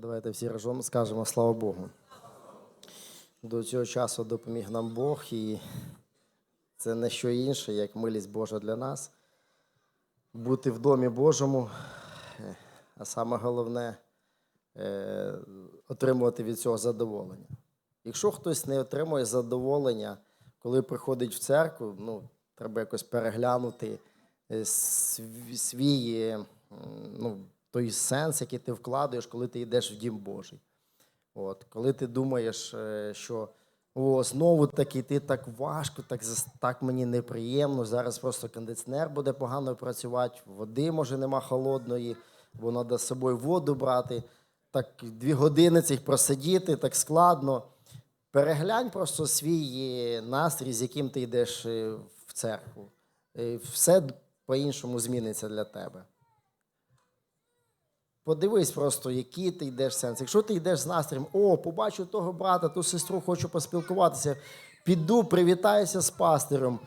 Давайте всі разом скажемо слава Богу. До цього часу допоміг нам Бог, і це не що інше, як милість Божа для нас. Бути в домі Божому, е, а саме головне е, отримувати від цього задоволення. Якщо хтось не отримує задоволення, коли приходить в церкву, ну, треба якось переглянути е, свій ну, той сенс, який ти вкладаєш, коли ти йдеш в дім Божий. От, коли ти думаєш, е, що о, знову таки ти так важко, так, так мені неприємно, зараз просто кондиціонер буде погано працювати, води може нема холодної, бо треба з собою воду брати. Так дві години цих просидіти, так складно. Переглянь просто свій е, настрій, з яким ти йдеш е, в церкву. Все по-іншому зміниться для тебе. Подивись просто, який ти йдеш сенс. Якщо ти йдеш з настроєм, о, побачу того брата, ту сестру, хочу поспілкуватися, піду, привітаюся з пастирем,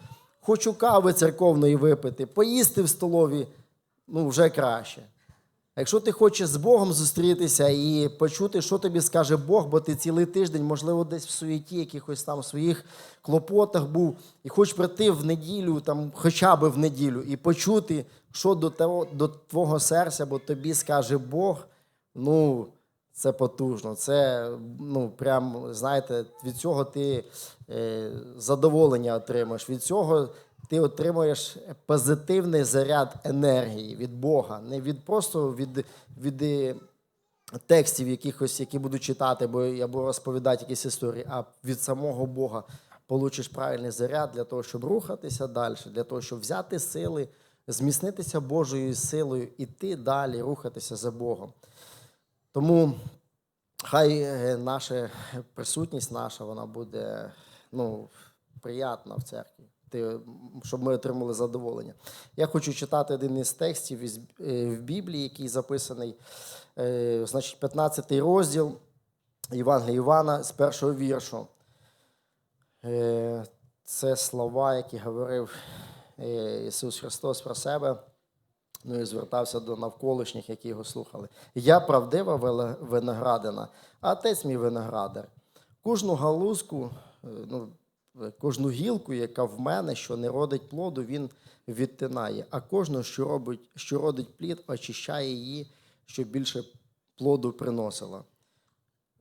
хочу кави церковної випити, поїсти в столові, ну вже краще. Якщо ти хочеш з Богом зустрітися і почути, що тобі скаже Бог, бо ти цілий тиждень, можливо, десь в суєті, якихось там своїх клопотах був, і хочеш прийти в неділю, там, хоча б в неділю, і почути, що до того, до твого серця, бо тобі скаже Бог, ну, це потужно. Це, ну, прям, знаєте, від цього ти е, задоволення отримаєш. Від цього ти отримуєш позитивний заряд енергії від Бога, не від просто від, від е, текстів якихось, які буду читати, або, розповідати якісь історії, а від самого Бога получиш правильний заряд для того, щоб рухатися далі, для того, щоб взяти сили, зміцнитися Божою силою, іти далі, рухатися за Богом. Тому хай е, наша присутність наша вона буде ну, приятна в церкві, щоб ми отримали задоволення. Я хочу читати один із текстів із, е, в Біблії, який записаний, е, значить, 15 розділ Євангелія Івана з першого віршу. Е, Це слова, які говорив Ісус Христос про себе. Ну і звертався до навколишніх, які його слухали. Я правдива виноградина, а отець мій виноградар. Кожну галузку, ну, кожну гілку, яка в мене, що не родить плоду, він відтинає, а кожну, що робить, що родить плід, очищає її, щоб більше плоду приносила.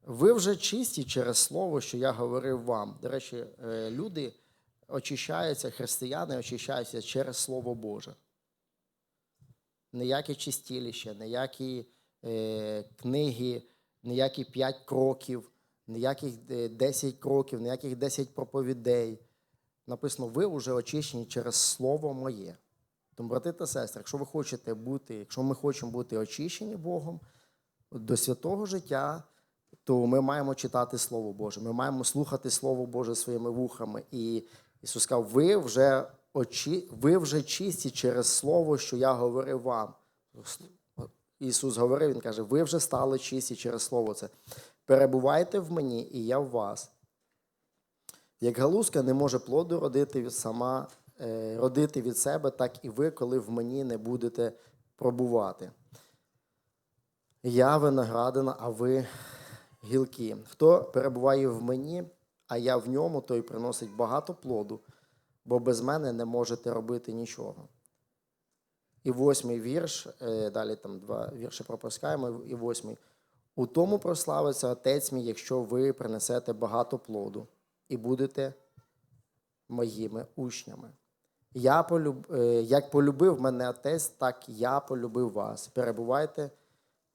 Ви вже чисті через слово, що я говорив вам. До речі, е, люди очищаються, християни очищаються через Слово Боже ніяке чистіліще, ніякі е, книги, ніякі п'ять кроків, ніяких е, 10 кроків, ніяких 10 проповідей. Написано, ви вже очищені через Слово моє. Тому, брати та сестри, якщо ви хочете бути, якщо ми хочемо бути очищені Богом до святого життя, то ми маємо читати Слово Боже. Ми маємо слухати Слово Боже своїми вухами. І Ісус сказав, ви вже, очі, ви вже чисті через Слово, що я говорив вам. Ісус говорив, Він каже, ви вже стали чисті через Слово це. Перебувайте в мені, і я в вас. Як галузка не може плоду родити від сама, е, родити від себе, так і ви, коли в мені не будете пробувати. Я виноградина, а ви гілки. Хто перебуває в мені, а я в ньому, той приносить багато плоду, бо без мене не можете робити нічого. І восьмий вірш, е, далі там два вірші пропускаємо, і восьмий. У тому прославиться Отець мій, якщо ви принесете багато плоду і будете моїми учнями. Я полюб... е, Як полюбив мене Отець, так я полюбив вас. Перебувайте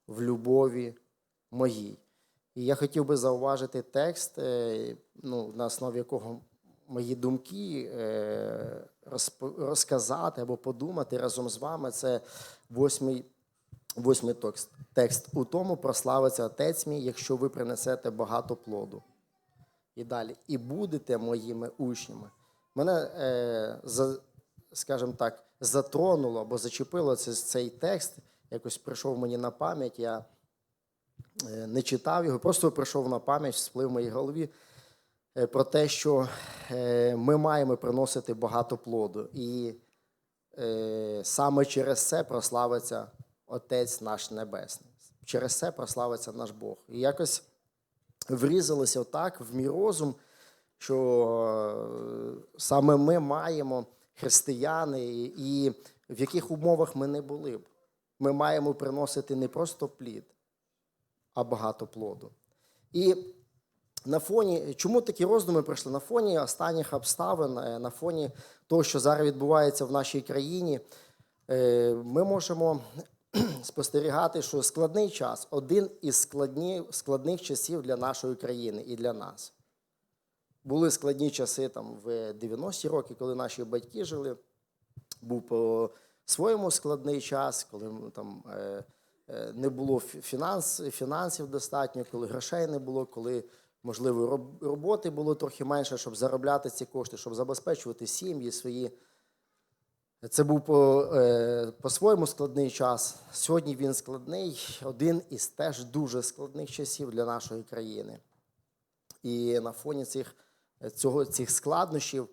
в любові моїй. І я хотів би зауважити текст, е, ну, на основі якого мої думки е, розказати або подумати разом з вами. Це восьмий, восьмий текст. У тому прославиться Отець мій, якщо ви принесете багато плоду. І далі. І будете моїми учнями. Мене, е, за, скажімо так, затронуло або зачепило це, цей текст. Якось прийшов мені на пам'ять. Я е, не читав його, просто прийшов на пам'ять, сплив в моїй голові е, про те, що е, ми маємо приносити багато плоду. І е, саме через це прославиться Отець наш Небесний. через це прославиться наш Бог. І якось врізалося так в мій розум, що е, саме ми маємо християни, і в яких умовах ми не були б. Ми маємо приносити не просто плід, а багато плоду. І на фоні, чому такі роздуми прийшли? На фоні останніх обставин, е, на фоні того, що зараз відбувається в нашій країні, е, ми можемо спостерігати, що складний час один із складні, складних часів для нашої країни і для нас. Були складні часи там в 90-ті роки, коли наші батьки жили. Був по своєму складний час, коли там е, е, не було фінанс, фінансів достатньо, коли грошей не було, коли можливо роботи було трохи менше, щоб заробляти ці кошти, щоб забезпечувати сім'ї свої. Це був по, е, по-своєму складний час. Сьогодні він складний, один із теж дуже складних часів для нашої країни. І на фоні цих, цього, цих складнощів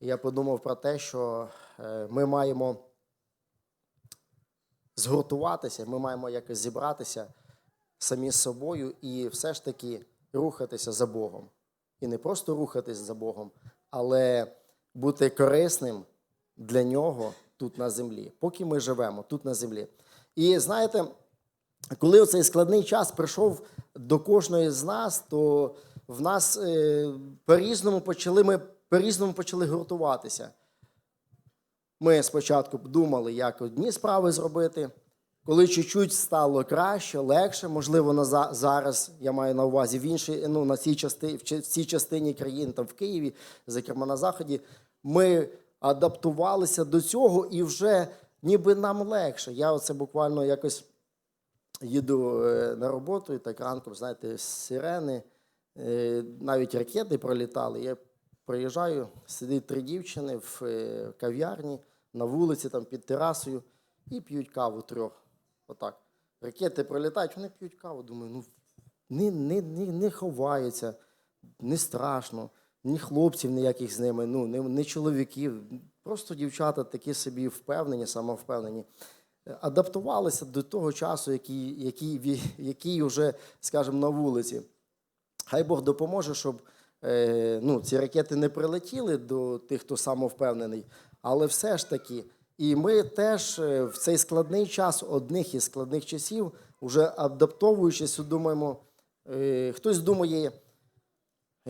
я подумав про те, що е, ми маємо згуртуватися, ми маємо якось зібратися самі з собою і все ж таки рухатися за Богом. І не просто рухатись за Богом, але бути корисним для нього тут на землі, поки ми живемо тут на землі. І знаєте, коли цей складний час прийшов до кожної з нас, то в нас е, по-різному почали ми по-різному почали гуртуватися. Ми спочатку думали, як одні справи зробити. Коли чуть-чуть стало краще, легше, можливо, на за- зараз я маю на увазі в іншій, ну, на цій частині, в цій частині країни, там в Києві, зокрема на Заході, ми адаптувалися до цього і вже ніби нам легше. Я оце буквально якось їду е, на роботу, і так ранком, знаєте, сирени, е, навіть ракети пролітали. Я приїжджаю, сидить три дівчини в е, кав'ярні на вулиці, там під терасою, і п'ють каву трьох. Отак. Ракети пролітають, вони п'ють каву. Думаю, ну не, не, не, не ховаються, не страшно, ні хлопців ніяких з ними, ну, не, не чоловіків. Просто дівчата такі собі впевнені, самовпевнені. Адаптувалися до того часу, який, який, який вже, скажімо, на вулиці. Хай Бог допоможе, щоб е, ну, ці ракети не прилетіли до тих, хто самовпевнений, але все ж таки. І ми теж е, в цей складний час, одних із складних часів, вже адаптовуючись, думаємо, е, хтось думає,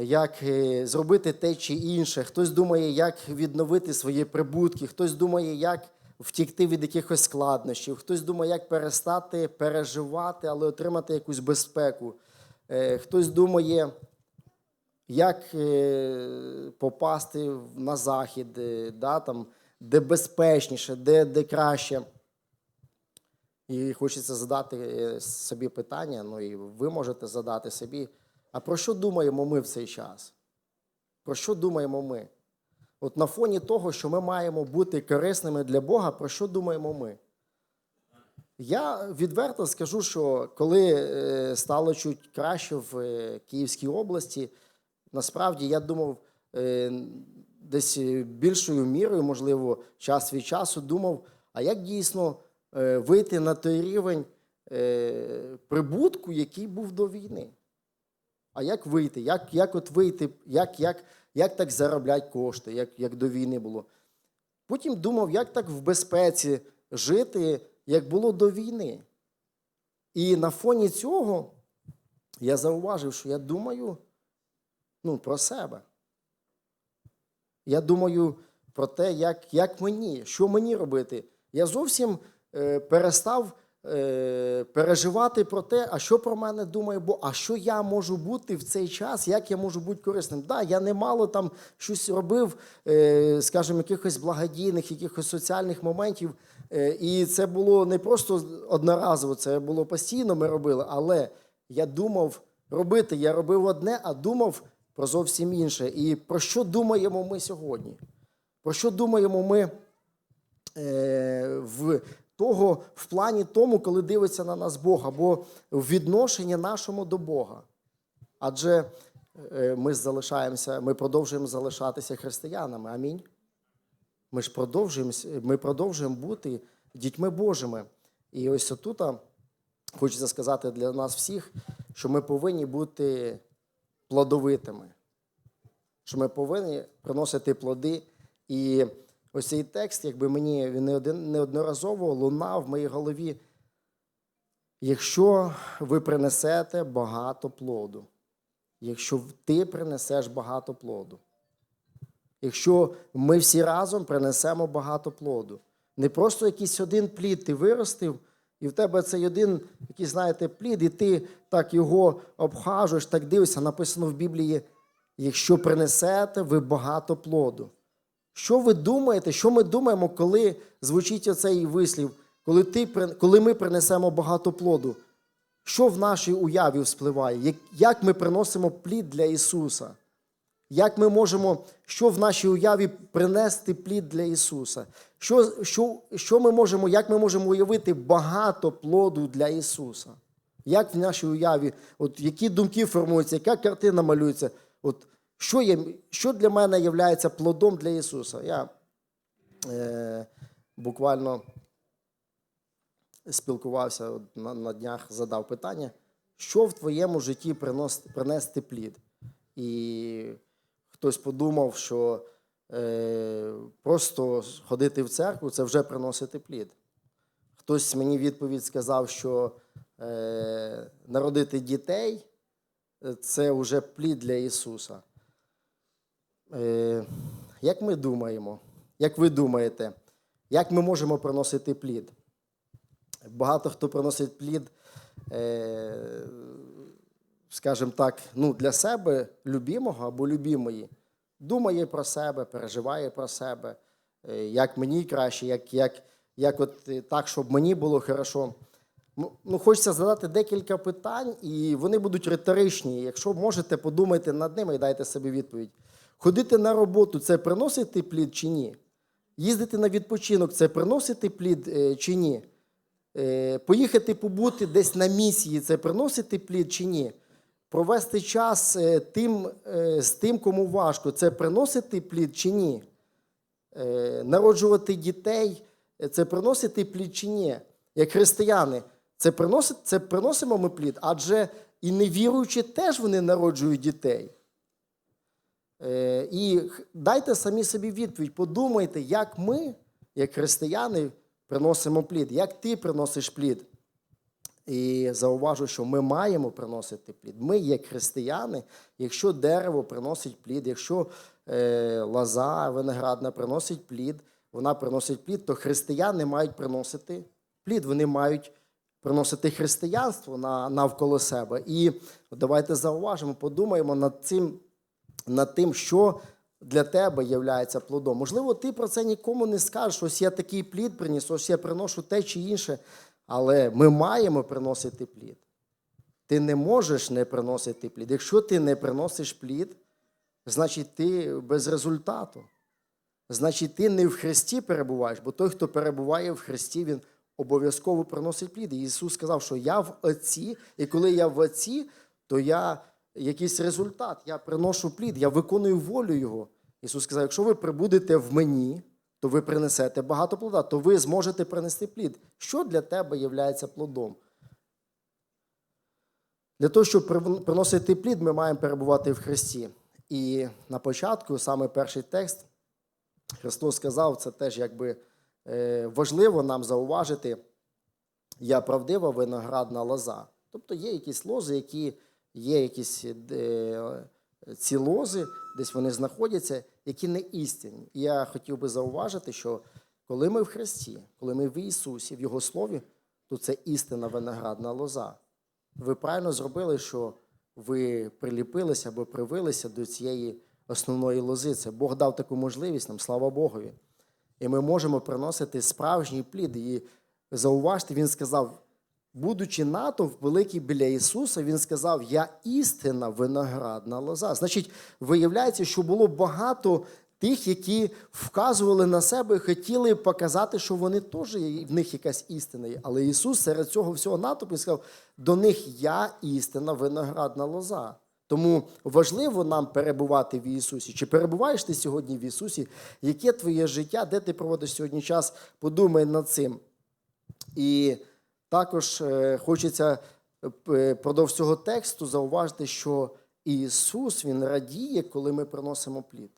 як е, зробити те чи інше, хтось думає, як відновити свої прибутки, хтось думає, як втікти від якихось складнощів, хтось думає, як перестати переживати, але отримати якусь безпеку. Е, Хтось думає, як е, попасти на захід, да, там, де безпечніше, де, де краще. І хочеться задати собі питання, ну і ви можете задати собі, а про що думаємо ми в цей час? Про що думаємо ми? От на фоні того, що ми маємо бути корисними для Бога, про що думаємо ми? Я відверто скажу, що коли е, стало чуть краще в е, Київській області, насправді я думав, е, десь більшою мірою, можливо, час від часу думав, а як дійсно вийти на той рівень прибутку, який був до війни? А як вийти? Як, як от вийти, як, як, як так заробляти кошти, як, як до війни було? Потім думав, як так в безпеці жити, як було до війни. І на фоні цього я зауважив, що я думаю ну, про себе. Я думаю про те, як, як мені, що мені робити. Я зовсім е, перестав переживати про те, а що про мене думає Бог, а що я можу бути в цей час, як я можу бути корисним. Да, я немало там щось робив, е, скажімо, якихось благодійних, якихось соціальних моментів. Е, і це було не просто одноразово, це було постійно, ми робили, але я думав робити, я робив одне, а думав про зовсім інше. І про що думаємо ми сьогодні? Про що думаємо ми е, в того, в плані тому, коли дивиться на нас Бог, або в відношенні нашому до Бога? Адже е, ми залишаємося, ми продовжуємо залишатися християнами. Амінь. Ми ж продовжуємо, ми продовжуємо бути дітьми Божими. І ось отут хочеться сказати для нас всіх, що ми повинні бути плодовитими, що ми повинні приносити плоди. І ось цей текст, якби мені він не один- неодноразово лунав в моїй голові. Якщо ви принесете багато плоду, якщо ти принесеш багато плоду, якщо ми всі разом принесемо багато плоду, не просто якийсь один плід ти виростив, і в тебе цей один, який, знаєте, плід, і ти так його обхажуєш, так дивишся, написано в Біблії, якщо принесете ви багато плоду. Що ви думаєте, що ми думаємо, коли звучить оцей вислів, коли, ти, коли ми принесемо багато плоду? Що в нашій уяві вспливає? Як, ми приносимо плід для Ісуса? Як ми можемо, що в нашій уяві принести плід для Ісуса? Що, що, що ми можемо, як ми можемо уявити багато плоду для Ісуса? Як в нашій уяві, от які думки формуються, яка картина малюється? От що, є, що для мене є плодом для Ісуса? Я е, буквально спілкувався на, на днях, задав питання, що в твоєму житті принос, принести плід? І хтось подумав, що е, просто ходити в церкву це вже приносити плід. Хтось мені відповідь сказав, що е, народити дітей це вже плід для Ісуса. Е, як ми думаємо, як ви думаєте, як ми можемо приносити плід? Багато хто приносить плід, е, скажімо так, ну, для себе любимого або любимої. Думає про себе, переживає про себе, е, як мені краще, як, як, як от так, щоб мені було хорошо. Ну, ну, хочеться задати декілька питань, і вони будуть риторичні. Якщо можете, подумайте над ними і дайте собі відповідь. Ходити на роботу це приносити плід чи ні? Їздити на відпочинок це приносити плід е, чи ні? Е, Поїхати побути десь на місії це приносити плід чи ні? Провести час е, тим, з тим, кому важко, це приносити плід чи ні? Народжувати дітей це приносити плід чи ні? Як християни, це, приносить, це приносимо ми плід, адже і невіруючі теж вони народжують дітей. Е, І дайте самі собі відповідь, подумайте, як ми, як християни, приносимо плід, як ти приносиш плід. І зауважу, що ми маємо приносити плід. Ми, як християни, якщо дерево приносить плід, якщо е, лоза виноградна приносить плід, вона приносить плід, то християни мають приносити плід. Вони мають приносити християнство на, навколо себе. І давайте зауважимо, подумаємо над цим, над тим, що для тебе є плодом. Можливо, ти про це нікому не скажеш, ось я такий плід приніс, ось я приношу те чи інше. Але ми маємо приносити плід. Ти не можеш не приносити плід. Якщо ти не приносиш плід, значить ти без результату. Значить, ти не в Христі перебуваєш, бо той, хто перебуває в Христі, він обов'язково приносить плід. І Ісус сказав, що я в Отці, і коли я в Отці, то я якийсь результат, я приношу плід, я виконую волю Його. Ісус сказав, якщо ви прибудете в мені, то ви принесете багато плода, то ви зможете принести плід. Що для тебе є плодом? Для того, щоб приносити плід, ми маємо перебувати в Христі. І на початку, саме перший текст, Христос сказав, це теж якби е, важливо нам зауважити, я правдива виноградна лоза. Тобто є якісь лози, які є якісь е, ці лози, десь вони знаходяться, які не істинні. І я хотів би зауважити, що коли ми в Христі, коли ми в Ісусі, в Його Слові, то це істинна виноградна лоза. Ви правильно зробили, що ви приліпилися або привилися до цієї основної лози. Це Бог дав таку можливість нам, слава Богові. І ми можемо приносити справжній плід. І зауважте, він сказав, будучи натовп великий біля Ісуса, він сказав: Я істинна виноградна лоза. Значить, виявляється, що було багато тих, які вказували на себе і хотіли показати, що вони теж в них якась істина є. Але Ісус серед цього всього натовпу сказав: до них я істинна виноградна лоза. Тому важливо нам перебувати в Ісусі. Чи перебуваєш ти сьогодні в Ісусі? Яке твоє життя, де ти проводиш сьогодні час? Подумай над цим. І Також е, хочеться е, продовж цього тексту зауважити, що Ісус Він радіє, коли ми приносимо плід.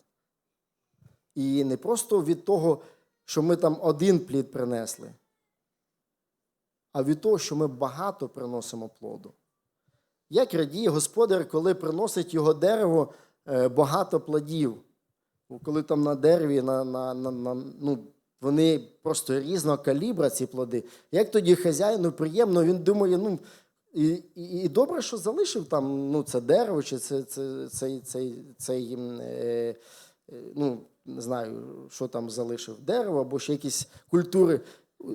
І не просто від того, що ми там один плід принесли, а від того, що ми багато приносимо плоду. Як радіє господар, коли приносить його дерево е, багато плодів, коли там на дереві на, на, на, на, ну, вони просто різного калібра, ці плоди. Як тоді хазяїну приємно, він думає, ну, і, і, і добре, що залишив там ну, це дерево, чи це, це, цей, цей, цей е, е, ну, не знаю, що там залишив, дерево або ще якісь культури.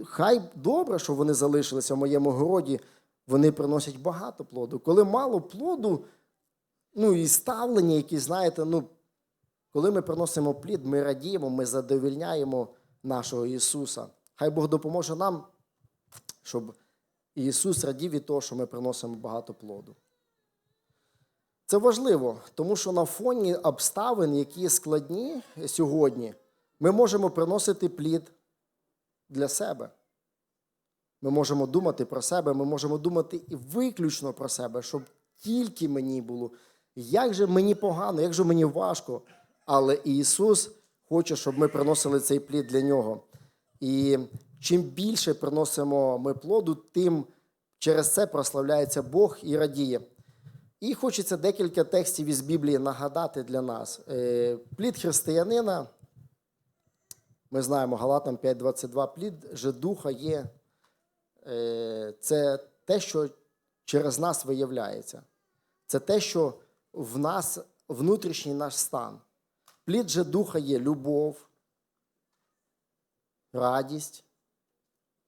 Хай добре, що вони залишилися в моєму городі, вони приносять багато плоду. Коли мало плоду, ну і ставлення, які, знаєте, ну, коли ми приносимо плід, ми радіємо, ми задовільняємо нашого Ісуса. Хай Бог допоможе нам, щоб Ісус радів від того, що ми приносимо багато плоду. Це важливо, тому що на фоні обставин, які складні сьогодні, ми можемо приносити плід для себе. Ми можемо думати про себе, ми можемо думати і виключно про себе, щоб тільки мені було. Як же мені погано, як же мені важко. Але Ісус хоче, щоб ми приносили цей плід для Нього. І чим більше приносимо ми плоду, тим через це прославляється Бог і радіє. І хочеться декілька текстів із Біблії нагадати для нас. Е, Плід християнина, ми знаємо, Галатам 5.22, плід же духа є. Е, Це те, що через нас виявляється. Це те, що в нас внутрішній наш стан. Плід же духа є любов, радість,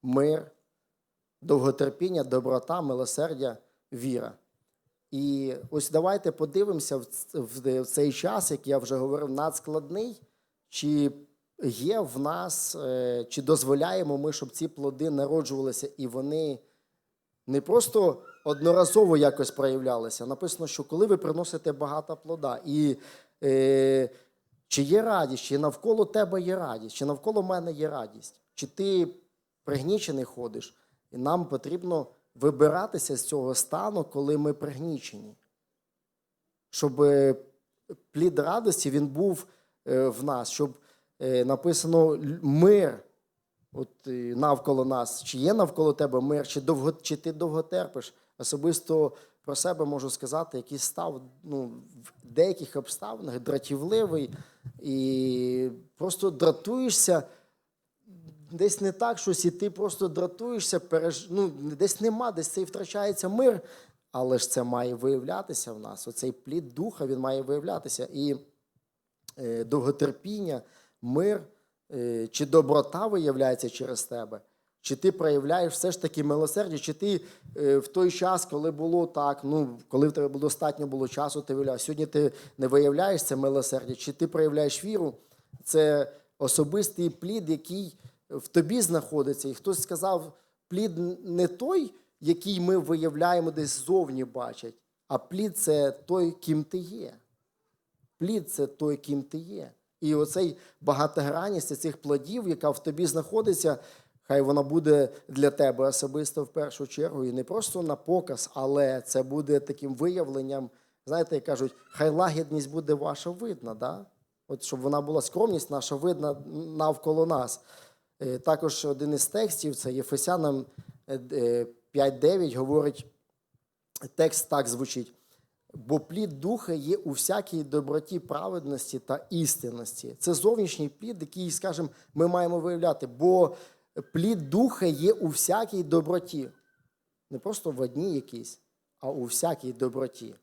мир, довготерпіння, доброта, милосердя, віра. І ось давайте подивимося в цей час, як я вже говорив, надскладний, чи є в нас, е, чи дозволяємо ми, щоб ці плоди народжувалися, і вони не просто одноразово якось проявлялися. Написано, що коли ви приносите багато плода, і е, чи є радість, чи навколо тебе є радість, чи навколо мене є радість, чи ти пригнічений ходиш, і нам потрібно вибиратися з цього стану, коли ми пригнічені. Щоб е, плід радості він був е, в нас, щоб е, написано мир от, навколо нас. Чи є навколо тебе мир, чи, довго, чи ти довго терпиш? Особисто про себе можу сказати, який став ну, в деяких обставинах дратівливий і просто дратуєшся десь не так щось, і ти просто дратуєшся, переж... ну, десь нема, десь цей втрачається мир, але ж це має виявлятися в нас. Оцей плід духа він має виявлятися. І е, довготерпіння, мир е, чи доброта виявляється через тебе. Чи ти проявляєш все ж таки милосердя, чи ти е, в той час, коли було так, ну коли в тебе було достатньо було часу, ти виявляв. Сьогодні ти не виявляєш це милосердя, чи ти проявляєш віру, це особистий плід, який в тобі знаходиться. І хтось сказав, плід не той, який ми виявляємо десь ззовні бачать, а плід це той, ким ти є. Плід це той, ким ти є. І оцей багатогранність цих плодів, яка в тобі знаходиться, хай вона буде для тебе особисто в першу чергу, і не просто на показ, але це буде таким виявленням. Знаєте, як кажуть, хай лагідність буде ваша видна, да? От щоб вона була скромність наша видна навколо нас. Е, Також один із текстів, це Єфесянам е, е, 5.9, говорить, текст так звучить. Бо плід духа є у всякій доброті, праведності та істинності. Це зовнішній плід, який, скажімо, ми маємо виявляти. Бо плід духа є у всякій доброті. Не просто в одній якійсь, а у всякій доброті.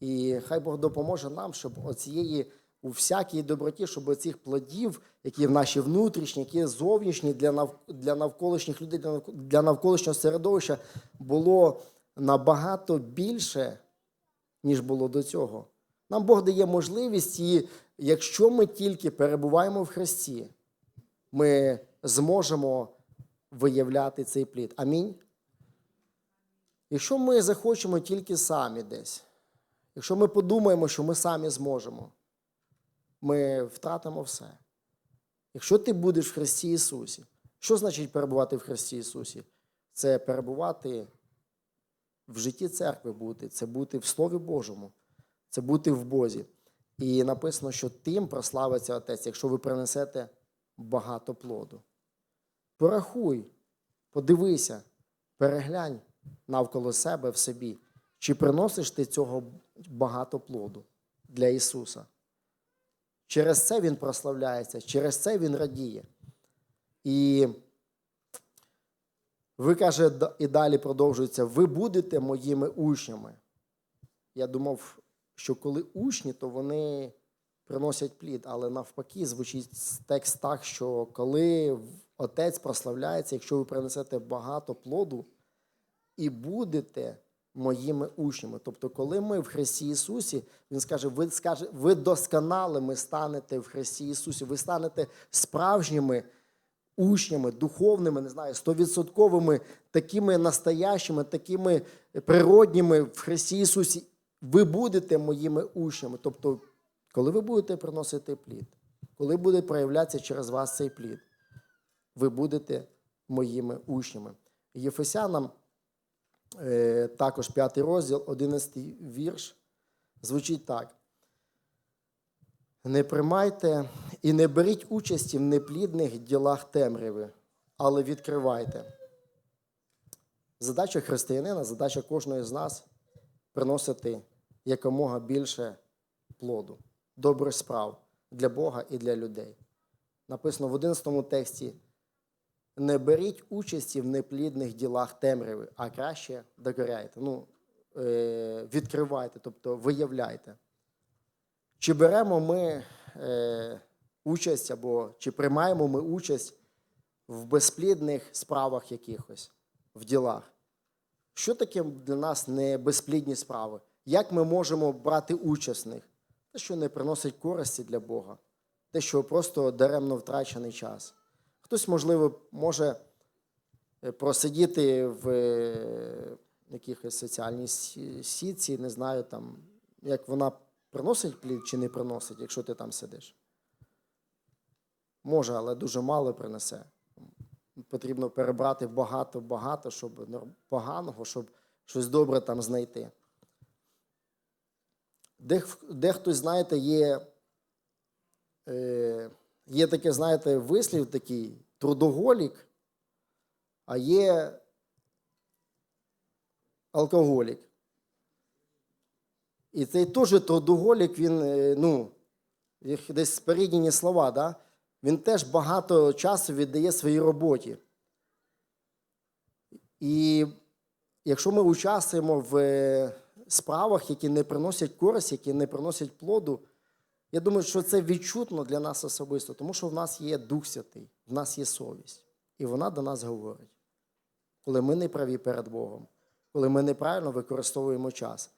І хай Бог допоможе нам, щоб оцієї у всякій доброті, щоб оцих плодів, які в наші внутрішні, які зовнішні для нав, для навколишніх людей, для навколишнього середовища, було набагато більше, ніж було до цього. Нам Бог дає можливість, і якщо ми тільки перебуваємо в Христі, ми зможемо виявляти цей плід. Амінь. Якщо ми захочемо тільки самі десь, якщо ми подумаємо, що ми самі зможемо, ми втратимо все. Якщо ти будеш в Христі Ісусі, що значить перебувати в Христі Ісусі? це перебувати в житті церкви бути, це бути в Слові Божому, це бути в Бозі. І написано, що тим прославиться Отець, якщо ви принесете багато плоду. Порахуй, подивися, переглянь навколо себе в собі, чи приносиш ти цього багато плоду для Ісуса. Через це Він прославляється, через це Він радіє. І ви каже, і далі продовжується: ви будете моїми учнями. Я думав, що коли учні, то вони приносять плід, але навпаки, звучить текст так, що коли отець прославляється, якщо ви принесете багато плоду і будете моїми учнями. Тобто, коли ми в Христі Ісусі, Він скаже, ви скаже, ви досконалими станете в Христі Ісусі, ви станете справжніми учнями, духовними, не знаю, стовідсотковими, такими настоящими, такими природніми в Христі Ісусі. Ви будете моїми учнями. Тобто, коли ви будете приносити плід, коли буде проявлятися через вас цей плід, ви будете моїми учнями. Єфесянам, е, також п'ятий розділ, 11 вірш, звучить так. Не приймайте і не беріть участі в неплідних ділах темряви, але відкривайте. Задача християнина, задача кожної з нас приносити якомога більше плоду, добрих справ для Бога і для людей. Написано в 11 тексті: не беріть участі в неплідних ділах темряви, а краще докоряйте. Ну, е, відкривайте, тобто виявляйте. Чи беремо ми е, участь або чи приймаємо ми участь в безплідних справах якихось, в ділах? Що таке для нас не безплідні справи? Як ми можемо брати участь в них? Те, що не приносить користі для Бога, те, що просто даремно втрачений час. Хтось, можливо, може е, просидіти в е, якихось соціальній сі- сітці, не знаю, там, як вона приносить плід чи не приносить, якщо ти там сидиш. Може, але дуже мало принесе. Потрібно перебрати багато-багато, щоб поганого, щоб щось добре там знайти. Де, де знаєте, є, е, є таке, знаєте, вислів такий трудоголік, а є алкоголік. І цей теж трудоголік, він, е, ну, їх десь споріднені слова, да? він теж багато часу віддає своїй роботі. І якщо ми участвуємо в е, справах, які не приносять користь, які не приносять плоду, я думаю, що це відчутно для нас особисто, тому що в нас є Дух Святий, в нас є совість. І вона до нас говорить, коли ми не праві перед Богом, коли ми неправильно використовуємо час.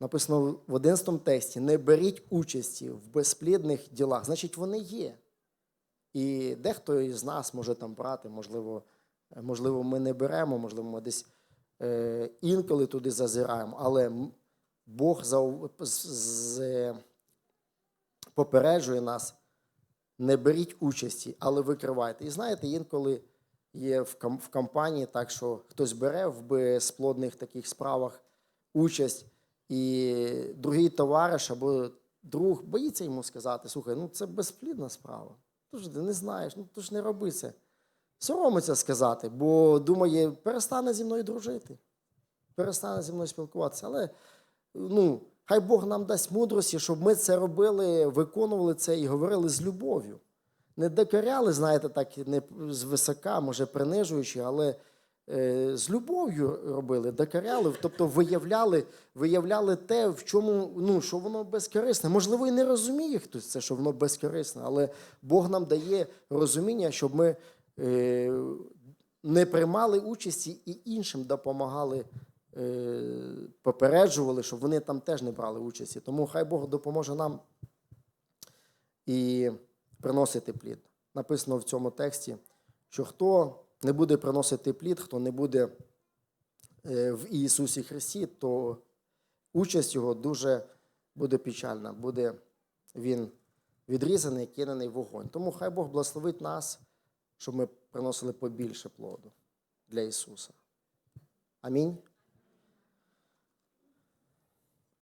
Написано в 11 тексті: не беріть участі в безплідних ділах. Значить, вони є. І дехто із нас може там брати, можливо, можливо, ми не беремо, можливо, ми десь е, інколи туди зазираємо, але Бог зау- з- з- е, попереджує нас, не беріть участі, але викривайте. І знаєте, інколи є в, компанії так, що хтось бере в безплодних таких справах участь, і другий товариш або друг боїться йому сказати: слухай, ну це безплідна справа. Ти не знаєш, ну то ж не роби це. Соромиться сказати, бо думає, перестане зі мною дружити, перестане зі мною спілкуватися. Але ну, хай Бог нам дасть мудрості, щоб ми це робили, виконували це і говорили з любов'ю. Не докоряли, знаєте, так не звисока, може принижуючи, але е, з любов'ю робили, докоряли, тобто виявляли, виявляли те, в чому ну, що воно безкорисне. Можливо, і не розуміє хтось це, що воно безкорисне, але Бог нам дає розуміння, щоб ми е, не приймали участі і іншим допомагали, попереджували, щоб вони там теж не брали участі. Тому хай Бог допоможе нам і приносити плід. Написано в цьому тексті, що хто не буде приносити плід, хто не буде е, в Ісусі Христі, то участь його дуже буде печальна, буде він відрізаний, кинений в вогонь. Тому хай Бог благословить нас, щоб ми приносили побільше плоду для Ісуса. Амінь.